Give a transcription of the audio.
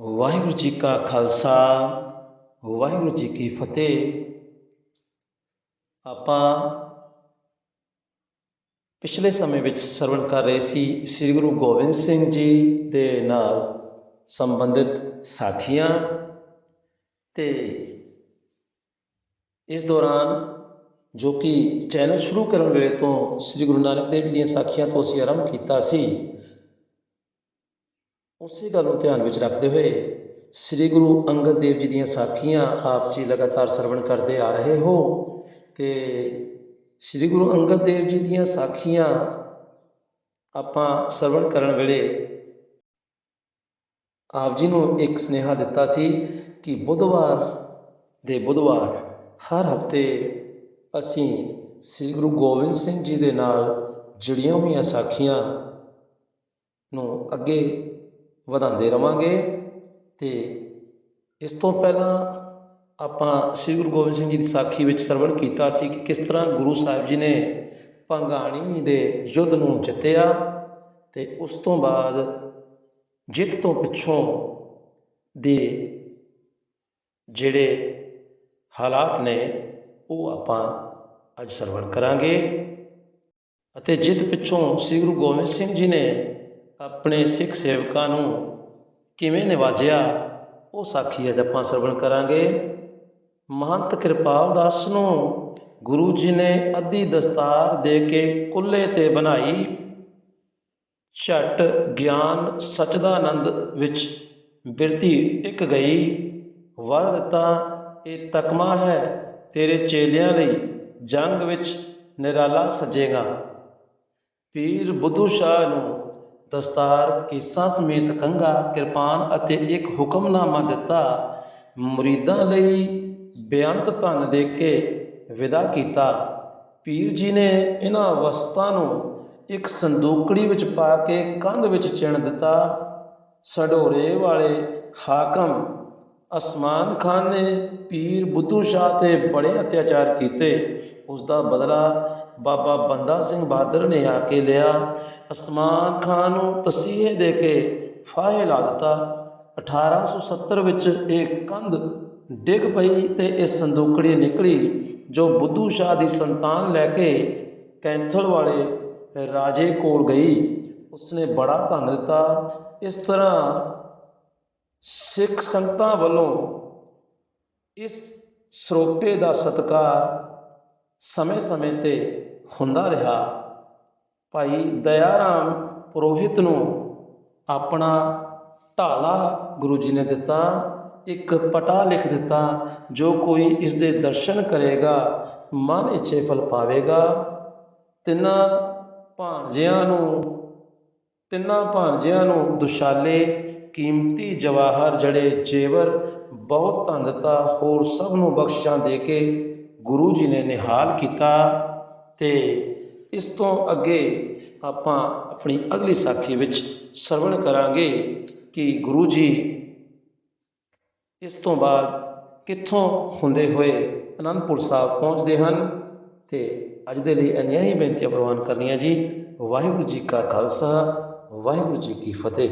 ਵਾਹਿਗੁਰੂ ਜੀ ਕਾ ਖਾਲਸਾ, ਵਾਹਿਗੁਰੂ ਜੀ ਕੀ ਫਤਿਹ। ਆਪਾਂ ਪਿਛਲੇ ਸਮੇਂ ਵਿੱਚ ਸਰਵਣ ਕਰ ਰਹੇ ਸੀ ਸ੍ਰੀ ਗੁਰੂ ਗੋਬਿੰਦ ਸਿੰਘ ਜੀ ਦੇ ਨਾਲ ਸੰਬੰਧਿਤ ਸਾਖੀਆਂ ਤੇ ਇਸ ਦੌਰਾਨ ਜੋ ਕਿ ਚੈਨਲ ਸ਼ੁਰੂ ਕਰਨ ਵੇਲੇ ਤੋਂ ਸ੍ਰੀ ਗੁਰੂ ਨਾਨਕ ਦੇਵ ਜੀ ਦੀਆਂ ਸਾਖੀਆਂ ਤੋਂ ਅਸੀਂ ਆਰੰਭ ਕੀਤਾ ਸੀ। ਉਸੇ ਗੱਲ ਨੂੰ ਧਿਆਨ ਵਿੱਚ ਰੱਖਦੇ ਹੋਏ ਸ੍ਰੀ ਗੁਰੂ ਅੰਗਦ ਦੇਵ ਜੀ ਦੀਆਂ ਸਾਖੀਆਂ ਆਪ ਜੀ ਲਗਾਤਾਰ ਸਰਵਣ ਕਰਦੇ ਆ ਰਹੇ ਹੋ ਤੇ ਸ੍ਰੀ ਗੁਰੂ ਅੰਗਦ ਦੇਵ ਜੀ ਦੀਆਂ ਸਾਖੀਆਂ ਆਪਾਂ ਸਰਵਣ ਕਰਨ ਵੇਲੇ ਆਪ ਜੀ ਨੂੰ ਇੱਕ ਸਨੇਹਾ ਦਿੱਤਾ ਸੀ ਕਿ ਬੁੱਧਵਾਰ ਦੇ ਬੁੱਧਵਾਰ ਹਰ ਹਫ਼ਤੇ ਅਸੀਂ ਸ੍ਰੀ ਗੁਰੂ ਗੋਬਿੰਦ ਸਿੰਘ ਜੀ ਦੇ ਨਾਲ ਜੁੜੀਆਂ ਹੋਈਆਂ ਸਾਖੀਆਂ ਨੂੰ ਅੱਗੇ ਵਧਾਉਂਦੇ ਰਵਾਂਗੇ ਅਤੇ ਇਸ ਤੋਂ ਪਹਿਲਾਂ ਆਪਾਂ ਸ੍ਰੀ ਗੁਰੂ ਗੋਬਿੰਦ ਸਿੰਘ ਜੀ ਦੀ ਸਾਖੀ ਵਿੱਚ ਸਰਵਣ ਕੀਤਾ ਸੀ ਕਿ ਕਿਸ ਤਰ੍ਹਾਂ ਗੁਰੂ ਸਾਹਿਬ ਜੀ ਨੇ ਭੰਗਾਣੀ ਦੇ ਯੁੱਧ ਨੂੰ ਜਿੱਤਿਆ ਤੇ ਉਸ ਤੋਂ ਬਾਅਦ ਜਿੱਤ ਤੋਂ ਪਿੱਛੋਂ ਦੇ ਜਿਹੜੇ ਹਾਲਾਤ ਨੇ, ਉਹ ਆਪਾਂ ਅੱਜ ਸਰਵਣ ਕਰਾਂਗੇ। ਅਤੇ ਜਿੱਤ ਪਿੱਛੋਂ ਸ੍ਰੀ ਗੁਰੂ ਗੋਬਿੰਦ ਸਿੰਘ ਜੀ ਨੇ ਆਪਣੇ ਸਿੱਖ ਸੇਵਕਾਂ ਨੂੰ ਕਿਵੇਂ ਨਿਵਾਜਿਆ, ਉਹ ਸਾਖੀ ਅੱਜ ਆਪਾਂ ਸਰਵਣ ਕਰਾਂਗੇ। ਮਹੰਤ ਕਿਰਪਾਲ ਦਾਸ ਨੂੰ ਗੁਰੂ ਜੀ ਨੇ ਅੱਧੀ ਦਸਤਾਰ ਦੇ ਕੇ ਕੁੱਲੇ ਤੇ ਬਣਾਈ। ਝਟ ਗਿਆਨ ਸਚਦਾਨੰਦ ਵਿੱਚ ਬਿਰਤੀ ਟਿਕ ਗਈ। ਵਰ ਦਿੱਤਾ, ਇਹ ਤਕਮਾ ਹੈ, ਤੇਰੇ ਚੇਲਿਆਂ ਲਈ ਜੰਗ ਵਿੱਚ ਨਿਰਾਲਾ ਸਜੇਗਾ। ਪੀਰ ਬੁੱਧੂ ਸ਼ਾਹ ਨੂੰ ਦਸਤਾਰ ਕੇਸਾਂ ਸਮੇਤ ਕੰਘਾ, ਕਿਰਪਾਨ ਅਤੇ ਇੱਕ ਹੁਕਮਨਾਮਾ ਦਿੱਤਾ। ਮੁਰੀਦਾਂ ਲਈ ਬੇਅੰਤ ਧਨ ਦੇ ਕੇ ਵਿਦਾ ਕੀਤਾ। ਪੀਰ ਜੀ ਨੇ ਇਹਨਾਂ ਵਸਤਾਂ ਨੂੰ ਇੱਕ ਸੰਦੂਕੜੀ ਵਿੱਚ ਪਾ ਕੇ ਕੰਧ ਵਿੱਚ ਚਿਣ ਦਿੱਤਾ। ਸਡੋਰੇ ਵਾਲੇ ਹਾਕਮ ਅਸਮਾਨ ਖਾਨ ਨੇ ਪੀਰ ਬੁੱਧੂ ਸ਼ਾਹ ਤੇ ਬੜੇ ਅਤਿਆਚਾਰ ਕੀਤੇ। ਉਸ ਦਾ ਬਦਲਾ ਬਾਬਾ ਬੰਦਾ ਸਿੰਘ ਬਹਾਦਰ ਨੇ ਆ ਕੇ ਲਿਆ। ਅਸਮਾਨ ਖਾਨ ਨੂੰ ਤਸੀਹੇ ਦੇ ਕੇ ਫਾਹੇ ਲਾ ਦਿੱਤਾ। 1870 ਵਿੱਚ ਇਹ ਕੰਧ ਡਿੱਗ ਪਈ ਤੇ ਇਹ ਸੰਦੂਕੜੀ ਨਿਕਲੀ, ਜੋ ਬੁੱਧੂ ਸ਼ਾਹ ਦੀ ਸੰਤਾਨ ਲੈ ਕੇ ਕੈਂਥਲ ਵਾਲੇ ਰਾਜੇ ਕੋਲ ਗਈ। ਉਸਨੇ ਬੜਾ ਧਨ ਦਿੱਤਾ। ਇਸ ਤਰ੍ਹਾਂ ਸਿੱਖ ਸੰਗਤਾਂ ਵੱਲੋਂ ਇਸ ਸਰੋਪੇ ਦਾ ਸਤਿਕਾਰ ਸਮੇਂ-ਸਮੇਂ ਤੇ ਹੁੰਦਾ ਰਿਹਾ। ਭਾਈ ਦਇਆ ਰਾਮ ਪੁਰੋਹਿਤ ਨੂੰ ਆਪਣਾ ਢਾਲਾ ਗੁਰੂ ਜੀ ਨੇ ਦਿੱਤਾ, ਇੱਕ ਪਟਾ ਲਿਖ ਦਿੱਤਾ, ਜੋ ਕੋਈ ਇਸ ਦੇ ਦਰਸ਼ਨ ਕਰੇਗਾ, ਮਨ ਇੱਛੇ ਫਲ ਪਾਵੇਗਾ। ਤਿੰਨਾਂ ਭਾਣਜਿਆਂ ਨੂੰ ਤਿੰਨਾਂ ਭਾਂਜਿਆਂ ਨੂੰ ਦੁਸ਼ਾਲੇ, ਕੀਮਤੀ ਜਵਾਹਰ ਜੜੇ ਜੇਵਰ, ਬਹੁਤ ਧਨ ਦਿੱਤਾ, ਹੋਰ ਸਭ ਨੂੰ ਬਖਸ਼ਾਂ ਦੇ ਕੇ ਗੁਰੂ ਜੀ ਨੇ ਨਿਹਾਲ ਕੀਤਾ ਤੇ ਇਸ ਤੋਂ ਅੱਗੇ ਆਪਾਂ ਆਪਣੀ ਅਗਲੀ ਸਾਖੀ ਵਿੱਚ ਸਰਵਣ ਕਰਾਂਗੇ ਕਿ ਗੁਰੂ ਜੀ ਇਸ ਤੋਂ ਬਾਅਦ ਕਿੱਥੋਂ ਹੁੰਦੇ ਹੋਏ ਅਨੰਦਪੁਰ ਸਾਹਿਬ ਪਹੁੰਚਦੇ ਹਨ ਤੇ ਅੱਜ ਦੇ ਲਈ ਇੰਨੀਆਂ ਹੀ ਬੇਨਤੀਆਂ ਪ੍ਰਵਾਨ ਕਰਨੀਆਂ ਜੀ। ਵਾਹਿਗੁਰੂ ਜੀ ਕਾ ਖਾਲਸਾ ਵਾਹਿਗੁਰੂ ਜੀ ਕੀ ਫਤਿਹ।